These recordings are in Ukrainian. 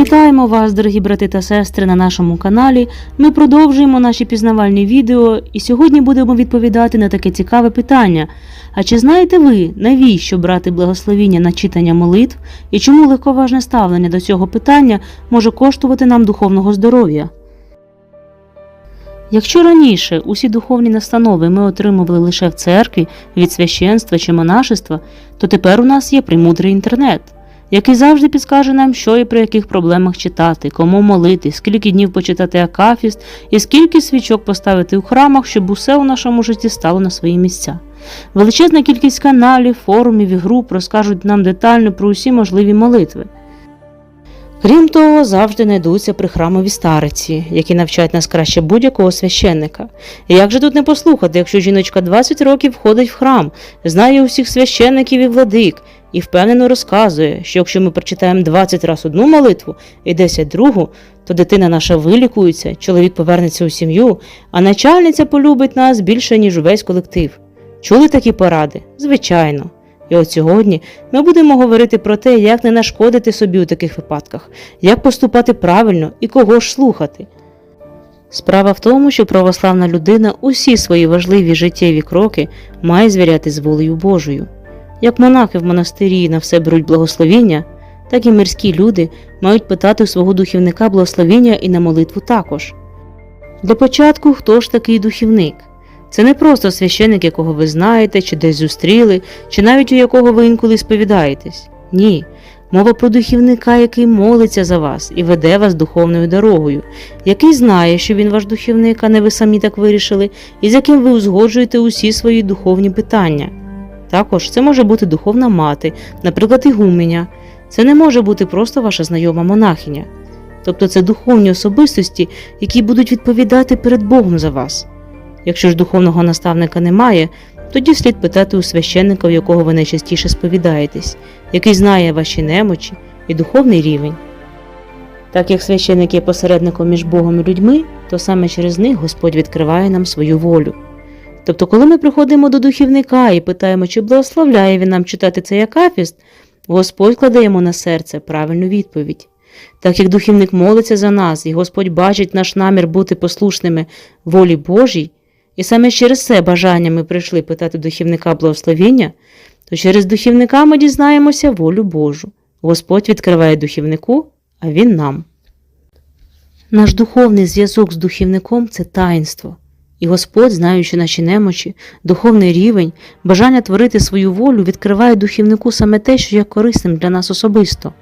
Вітаємо вас, дорогі брати та сестри, на нашому каналі. Ми продовжуємо наші пізнавальні відео і сьогодні будемо відповідати на таке цікаве питання. А чи знаєте ви, навіщо брати благословіння на читання молитв і чому легковажне ставлення до цього питання може коштувати нам духовного здоров'я? Якщо раніше усі духовні настанови ми отримували лише в церкві від священства чи монашества, то тепер у нас є премудрий інтернет який завжди підскаже нам, що і при яких проблемах читати, кому молити, скільки днів почитати Акафіст і скільки свічок поставити у храмах, щоб усе у нашому житті стало на свої місця. Величезна кількість каналів, форумів і груп розкажуть нам детально про усі можливі молитви. Крім того, завжди знайдуться при храмові стариці, які навчають нас краще будь-якого священника. І як же тут не послухати, якщо жіночка 20 років входить в храм, знає усіх священників і владик, і впевнено розказує, що якщо ми прочитаємо 20 раз одну молитву і 10 другу, то дитина наша вилікується, чоловік повернеться у сім'ю, а начальниця полюбить нас більше, ніж увесь колектив. Чули такі поради? Звичайно. І от сьогодні ми будемо говорити про те, як не нашкодити собі у таких випадках, як поступати правильно і кого ж слухати. Справа в тому, що православна людина усі свої важливі життєві кроки має звіряти з волею Божою. Як монахи в монастирі на все беруть благословіння, так і мирські люди мають питати у свого духівника благословіння і на молитву також. Для початку, хто ж такий духівник? Це не просто священик, якого ви знаєте, чи десь зустріли, чи навіть у якого ви інколи сповідаєтесь. Ні. Мова про духівника, який молиться за вас і веде вас духовною дорогою, який знає, що він ваш духівник, а не ви самі так вирішили, і з яким ви узгоджуєте усі свої духовні питання. Також це може бути духовна мати, наприклад, ігуменя. Це не може бути просто ваша знайома монахиня. Тобто це духовні особистості, які будуть відповідати перед Богом за вас. Якщо ж духовного наставника немає, тоді слід питати у священника, в якого ви найчастіше сповідаєтесь, який знає ваші немочі і духовний рівень. Так як священник є посередником між Богом і людьми, то саме через них Господь відкриває нам свою волю. Тобто, коли ми приходимо до духівника і питаємо, чи благословляє він нам читати цей акафіст, Господь кладе йому на серце правильну відповідь. Так як духівник молиться за нас, і Господь бачить наш намір бути послушними волі Божій, і саме через це бажання ми прийшли питати духівника благословіння, то через духівника ми дізнаємося волю Божу. Господь відкриває духівнику, а Він нам. Наш духовний зв'язок з духівником це таїнство. І Господь, знаючи наші немочі, духовний рівень, бажання творити свою волю, відкриває духівнику саме те, що є корисним для нас особисто.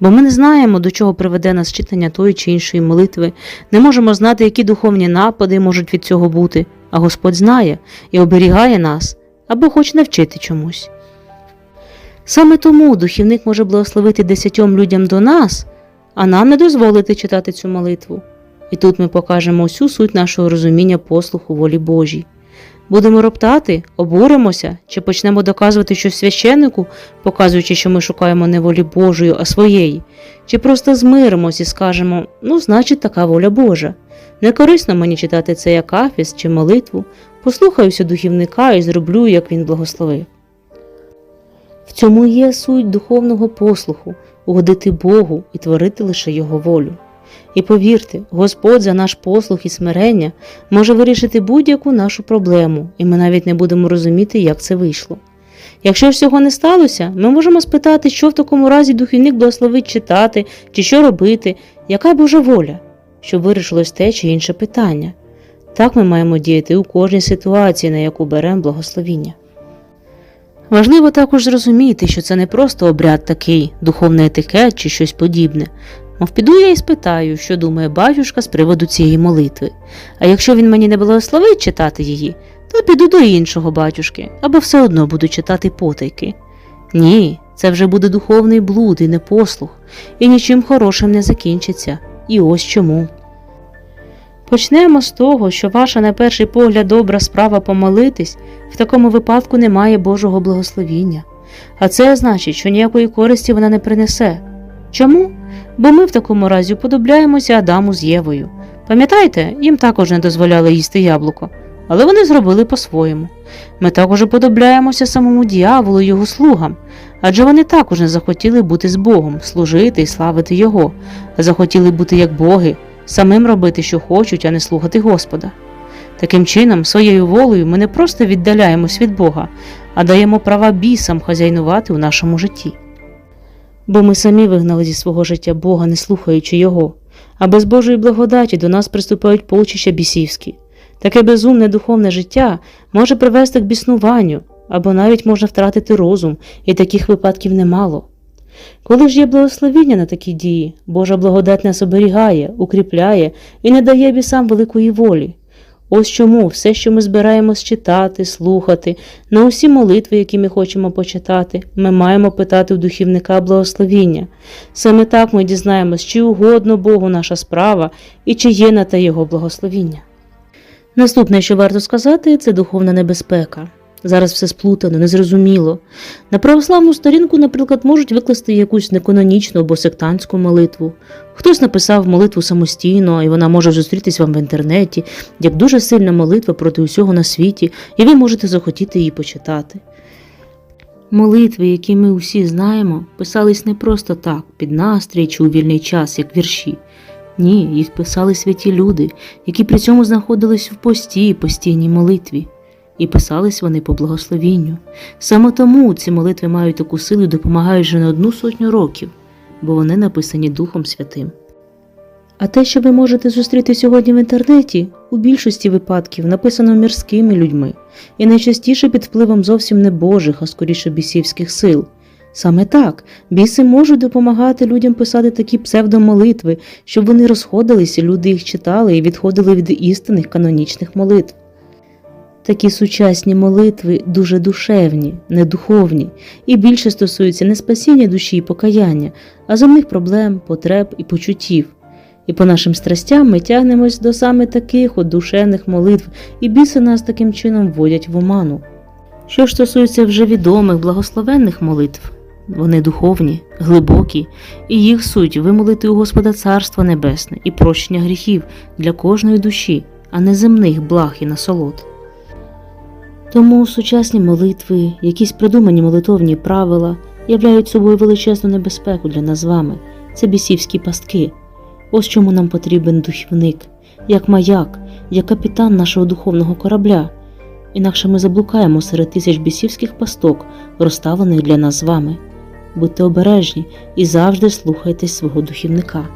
Бо ми не знаємо, до чого приведе нас читання тої чи іншої молитви, не можемо знати, які духовні напади можуть від цього бути, а Господь знає і оберігає нас або хоче навчити чомусь. Саме тому духівник може благословити десятьом людям до нас, а нам не дозволити читати цю молитву. І тут ми покажемо усю суть нашого розуміння послуху волі Божій. Будемо роптати, обуримося чи почнемо доказувати щось священнику, показуючи, що ми шукаємо не волі Божої, а своєї, чи просто змиримось і скажемо ну, значить, така воля Божа. Не корисно мені читати цей акафіс чи молитву, послухаюся духівника і зроблю, як він благословив. В цьому є суть духовного послуху угодити Богу і творити лише Його волю. І повірте, Господь за наш послух і смирення може вирішити будь-яку нашу проблему, і ми навіть не будемо розуміти, як це вийшло. Якщо ж цього не сталося, ми можемо спитати, що в такому разі духівник благословить читати, чи що робити, яка Божа воля, щоб вирішилось те чи інше питання. Так ми маємо діяти у кожній ситуації, на яку беремо благословіння. Важливо також зрозуміти, що це не просто обряд такий, духовний етикет чи щось подібне. Мов піду я і спитаю, що думає батюшка з приводу цієї молитви. А якщо він мені не благословить читати її, то піду до іншого батюшки, або все одно буду читати потайки. Ні, це вже буде духовний блуд і непослух, і нічим хорошим не закінчиться. І ось чому. Почнемо з того, що ваша на перший погляд добра справа помолитись, в такому випадку немає Божого благословіння, а це значить, що ніякої користі вона не принесе. Чому? Бо ми в такому разі уподобляємося Адаму з Євою. Пам'ятаєте, їм також не дозволяли їсти яблуко. але вони зробили по-своєму. Ми також уподобляємося самому діяволу і його слугам, адже вони також не захотіли бути з Богом, служити і славити Його, а захотіли бути як боги, самим робити, що хочуть, а не слухати Господа. Таким чином, своєю волею ми не просто віддаляємось від Бога, а даємо права бісам хазяйнувати у нашому житті. Бо ми самі вигнали зі свого життя Бога, не слухаючи Його, а без Божої благодаті до нас приступають полчища бісівські. Таке безумне духовне життя може привести к біснуванню, або навіть можна втратити розум, і таких випадків немало. Коли ж є благословіння на такі дії, Божа благодать нас оберігає, укріпляє і не дає бісам великої волі. Ось чому все, що ми збираємось читати, слухати, на усі молитви, які ми хочемо почитати, ми маємо питати у духівника благословіння. Саме так ми дізнаємось, чи угодно Богу наша справа і чи є на те його благословіння. Наступне, що варто сказати, це духовна небезпека. Зараз все сплутано, незрозуміло. На православну сторінку, наприклад, можуть викласти якусь неканонічну або сектантську молитву. Хтось написав молитву самостійно, і вона може зустрітись вам в інтернеті, як дуже сильна молитва проти усього на світі, і ви можете захотіти її почитати. Молитви, які ми усі знаємо, писались не просто так, під настрій чи у вільний час, як вірші. Ні, їх писали святі люди, які при цьому знаходились в пості постійній молитві, і писались вони по благословінню. Саме тому ці молитви мають таку силу і допомагають вже не одну сотню років, бо вони написані Духом Святим. А те, що ви можете зустріти сьогодні в інтернеті, у більшості випадків написано мірськими людьми, і найчастіше під впливом зовсім не Божих, а скоріше бісівських сил. Саме так, біси можуть допомагати людям писати такі псевдомолитви, щоб вони розходилися, люди їх читали і відходили від істинних канонічних молитв. Такі сучасні молитви дуже душевні, недуховні, і більше стосуються не спасіння душі і покаяння, а земних проблем, потреб і почуттів. І по нашим страстям ми тягнемось до саме таких от душевних молитв, і біси нас таким чином вводять в оману. Що ж стосується вже відомих благословенних молитв, вони духовні, глибокі, і їх суть вимолити у Господа Царство Небесне і прощення гріхів для кожної душі, а не земних благ і насолод. Тому сучасні молитви, якісь придумані молитовні правила являють собою величезну небезпеку для нас з вами. Це бісівські пастки. Ось чому нам потрібен духівник, як маяк, як капітан нашого духовного корабля. Інакше ми заблукаємо серед тисяч бісівських пасток, розставлених для нас з вами. Будьте обережні і завжди слухайтесь свого духівника.